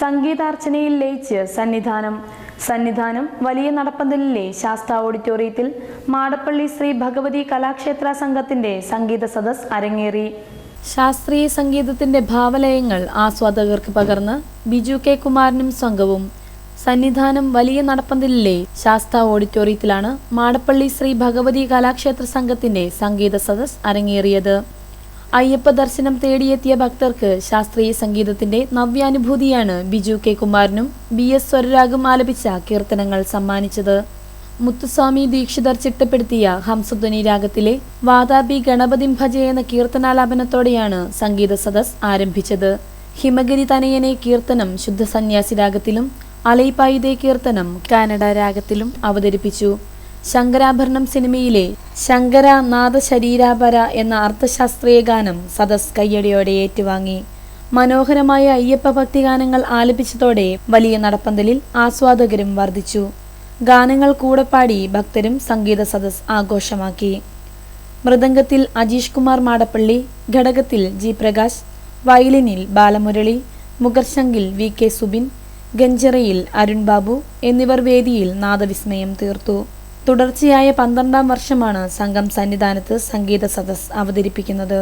സംഗീതാർച്ചനയിൽ ലയിച്ച് സന്നിധാനം. സന്നിധാനം വലിയ നടപ്പന്തലിലെ ശാസ്ത്ര ഓഡിറ്റോറിയത്തിൽ മാടപ്പള്ളി ശ്രീ ഭഗവതി കലാക്ഷേത്ര സംഘത്തിന്റെ സംഗീത സദസ് അരങ്ങേറി. ശാസ്ത്രീയ സംഗീതത്തിന്റെ ഭാവലയങ്ങൾ ആസ്വാദകർക്ക് പകർന്ന് ബിജു കെ കുമാരനും സംഘവും സന്നിധാനം വലിയ നടപ്പന്തലിലെ ശാസ്ത്ര ഓഡിറ്റോറിയത്തിലാണ് മാടപ്പള്ളി ശ്രീ ഭഗവതി കലാക്ഷേത്ര സംഘത്തിന്റെ സംഗീത സദസ് അരങ്ങേറിയത്. അയ്യപ്പ ദർശനം തേടിയെത്തിയ ഭക്തർക്ക് ശാസ്ത്രീയ സംഗീതത്തിന്റെ നവ്യാനുഭൂതിയാണ് ബിജു കെ കുമാരനും ബി എസ് സ്വരരാഗും ആലപിച്ച കീർത്തനങ്ങൾ സമ്മാനിച്ചത്. മുത്തുസ്വാമി ദീക്ഷിതർ ചിട്ടപ്പെടുത്തിയ ഹംസധ്വനി രാഗത്തിലെ വാതാബി ഗണപതിം ഭജ എന്ന കീർത്തനാലാപനത്തോടെയാണ് സംഗീത സദസ് ആരംഭിച്ചത്. ഹിമഗിരി തനയനെ കീർത്തനം ശുദ്ധ സന്യാസി രാഗത്തിലും അലൈപായുധേ കീർത്തനം കാനഡ രാഗത്തിലും അവതരിപ്പിച്ചു. ശങ്കരാഭരണം സിനിമയിലെ ശങ്കര നാദശരീരാപര എന്ന അർത്ഥശാസ്ത്രീയ ഗാനം സദസ് കയ്യടിയോടെ ഏറ്റുവാങ്ങി. മനോഹരമായ അയ്യപ്പ ഭക്തിഗാനങ്ങൾ ആലപിച്ചതോടെ വലിയ നടപ്പന്തലിൽ ആസ്വാദകരും വർദ്ധിച്ചു. ഗാനങ്ങൾ കൂടെ പാടി ഭക്തരും സംഗീത സദസ് ആഘോഷമാക്കി. മൃദംഗത്തിൽ അജീഷ് കുമാർ മാടപ്പള്ളി ഘടകത്തിൽ ജി പ്രകാശ് വയലിനിൽ ബാലമുരളി മുഗർശങ്കിൽ വി കെ സുബിൻ ഗഞ്ചറയിൽ അരുൺ ബാബു എന്നിവർ വേദിയിൽ നാദവിസ്മയം തീർത്തു. തുടർച്ചയായ പന്ത്രണ്ടാം വർഷമാണ് സംഘം സന്നിധാനത്ത് സംഗീത സദസ് അവതരിപ്പിക്കുന്നത്.